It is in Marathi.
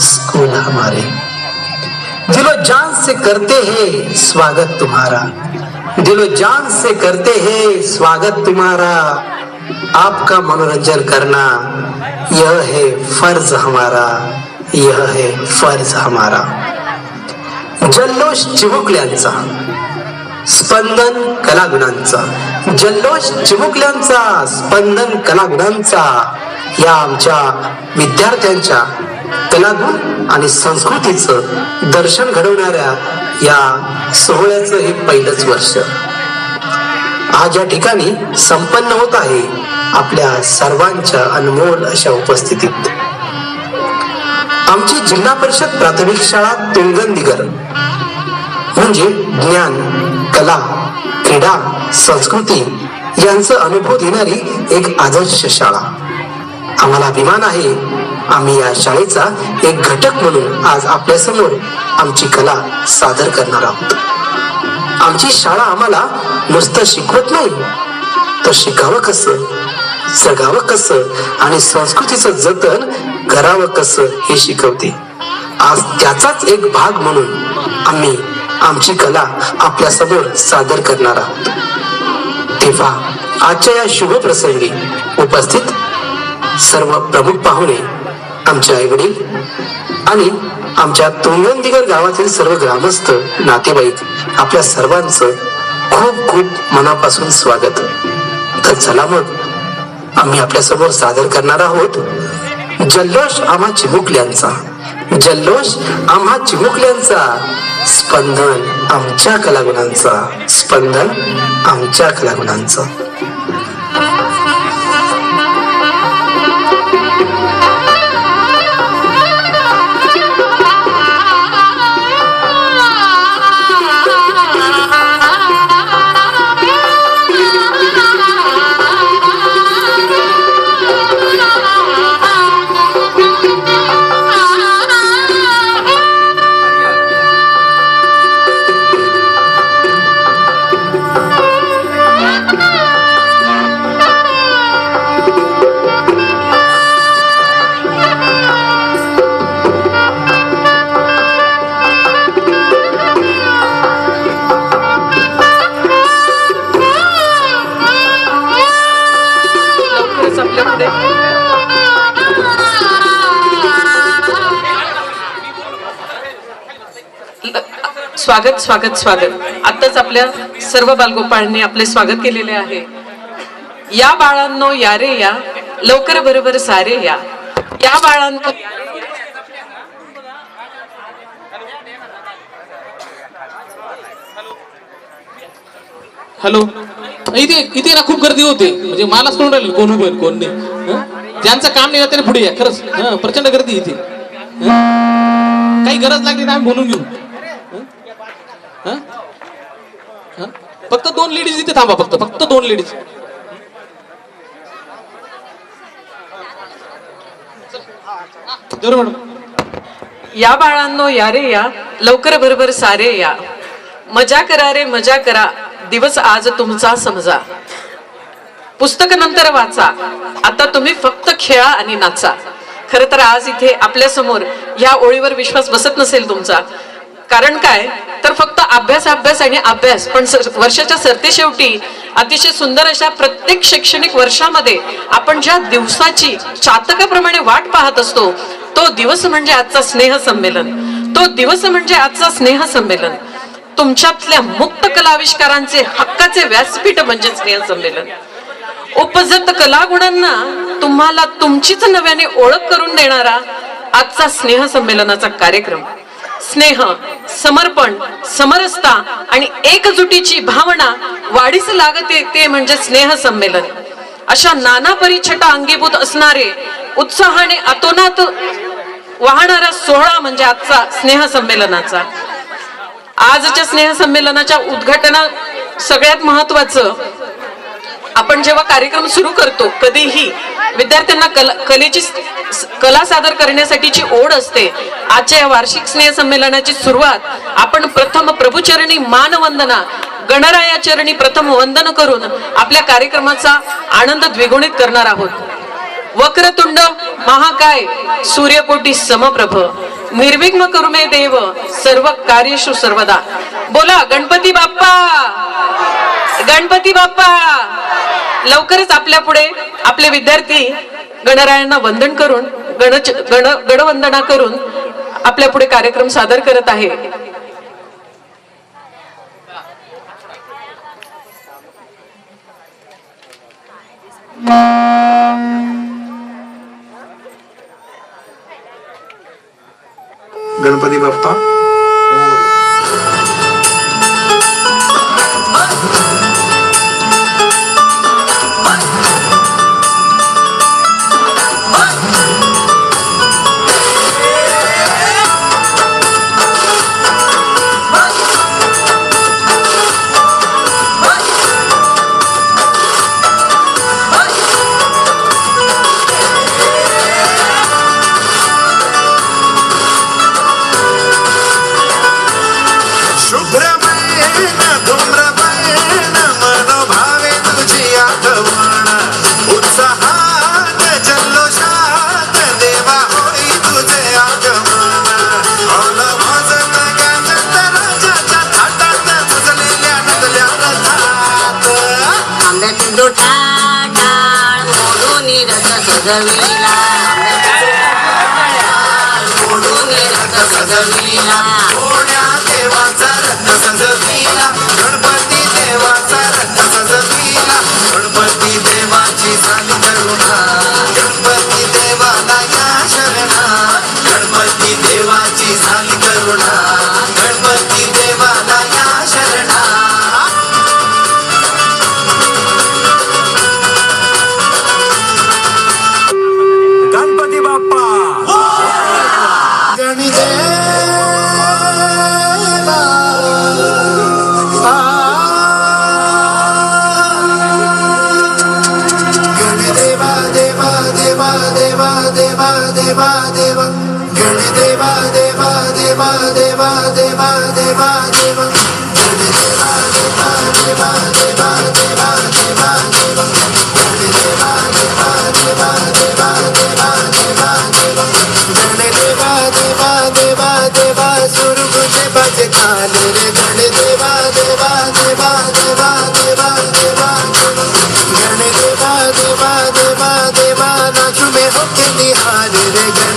स्कूल हमारे। दिलो जान से करते हैं स्वागत तुम्हारा। दिलो जान से करते हैं स्वागत तुम्हारा। आपका मनोरंजन करना यह है फर्ज हमारा। यह है फर्ज हमारा। जल्लोष चिमुकल्यांचा। स्पंदन कलागुणांचा। जल्लोष चिमुकल्यांचा स्पंदन कलागुणांचा या आमच्या विद्यार्थ्यांच्या कलागुण आणि संस्कृतीचं दर्शन घडवणाऱ्या या सोहळ्याचं हे पहिलंच वर्ष. आज या ठिकाणी संपन्न होत आहे आपल्या सर्वांच्या अनमोल अशा उपस्थितीत. आमची जिल्हा परिषद प्राथमिक शाळा तुंगनदिगर म्हणजे ज्ञान कला क्रीडा संस्कृती यांचं अनुभव देणारी एक आदर्श शाळा. आम्हाला अभिमान आहे आम्ही या शाळेचा एक घटक म्हणून आज आपल्यासमोर आमची कला सादर करणार आहोत. आमची शाळा आम्हाला नुसतं शिकवत नाही तर शिकावं कसं जगावं कसं आणि संस्कृतीचं जतन करावं कसं हे शिकवते. आज त्याचाच एक भाग म्हणून आम्ही आमची कला आपल्यासमोर सादर करणार आहोत. तेव्हा आजच्या या शुभ प्रसंगी उपस्थित सर्व प्रमुख पाहुणे आमचे आई वडील आणि आमच्या तुंगनदिगर गावातील सर्व ग्रामस्थ नातेवाईक आपल्या सर्वांचं खूप खूप मनापासून स्वागत. तर चला मग आम्ही आपल्यासमोर सादर करणार आहोत जल्लोष आम्हा चिमुकल्यांचा. जल्लोष आम्हा चिमुकल्यांचा स्पंदन आमच्या कलागुणांचा. स्पंदन आमच्या कलागुणांचा. स्वागत स्वागत स्वागत. आताच आपल्या सर्व बालगोपाळांनी आपले स्वागत केलेले आहे. या बाळांनो या रे या. लवकर बरोबर सारे या. या बाळांनो हॅलो. इथे इथे ना खूप गर्दी होते. म्हणजे मलाच करून राहिले. कोण उभे कोण नाही. ज्यांचं काम नाही ना त्याने पुढे या. खरंच. प्रचंड गर्दी इथे. काही गरज लागली ना आम्ही बोलून घेऊ हं? हं? हं? फक्त दोन लेडीज इथे थांबा फक्त फक्त दोन लेडीज मॅडम. या बाळांनो या रे या. लवकर बरोबर सारे या. मजा करा रे मजा करा. दिवस आज तुमचा समजा. पुस्तक नंतर वाचा. आता तुम्ही फक्त खेळा आणि नाचा. खर तर आज इथे आपल्यासमोर या ओळीवर विश्वास बसत नसेल तुमचा. कारण काय? तर फक्त अभ्यास अभ्यास आणि अभ्यास. पण वर्षाच्या सरते शेवटी अतिशय सुंदर अशा प्रत्येक शैक्षणिक वर्षामध्ये आपण ज्या दिवसाची चातकाप्रमाणे वाट पाहत असतो तो दिवस म्हणजे आजचा स्नेह संमेलन. तो दिवस म्हणजे आजचा स्नेह संमेलन. तुमच्यातल्या मुक्त कलाविष्कारांचे हक्काचे व्यासपीठ म्हणजे स्नेह संमेलन. उपजत कलागुणांना तुम्हाला तुमचीच नव्याने ओळख करून देणारा आजचा स्नेह संमेलनाचा कार्यक्रम. स्नेह समर्पण समरसता आणि एकजुटीची भावना वाढीस लागते ते म्हणजे स्नेह संमेलन. अशा नाना परिछटा अंगीभूत असणारे उत्साहाने अतोनात वाहणारा सोहळा म्हणजे आजचा स्नेह संमेलनाचा. आजच्या स्नेह संमेलनाच्या उद्घाटना सगळ्यात महत्वाचं आपण जेव्हा कार्यक्रम सुरू करतो कधीही विद्यार्थ्यांना कला कलेची कला सादर करण्यासाठीची ओढ असते. आजच्या या वार्षिक स्नेह संमेलनाची सुरुवात आपण प्रथम प्रभुचरणी मानवंदना गणराया चरणी प्रथम वंदन करून आपल्या कार्यक्रमाचा आनंद द्विगुणित करणार आहोत. वक्रतुंड महाकाय सूर्यकोटी समप्रभ. निर्विघ्न करू मे देव सर्व कार्यशु सर्वदा. बोला गणपती बाप्पा! गणपती बाप्पा! लवकरच आपल्या पुढे आपले विद्यार्थी गणरायांना वंदन करून गण गण गणवंदना करून आपल्या पुढे कार्यक्रम सादर करत आहे. गणपती बाप्पा. सजविला. मोडून रथ सजविला. कोण्या देवाचा रथ सजविला. गणपती देवाचा रथ सजविला. गणपती देवाची साली करुणा गणपती देवाला या शरणा गणपती देवाची साली करुणा देवा देवा देवा देवा देवा देवा देवा देवा देवा देवा रे गण देवा देवा देवा देवा देवा देवा गण नाचू में होके निहारे रे गण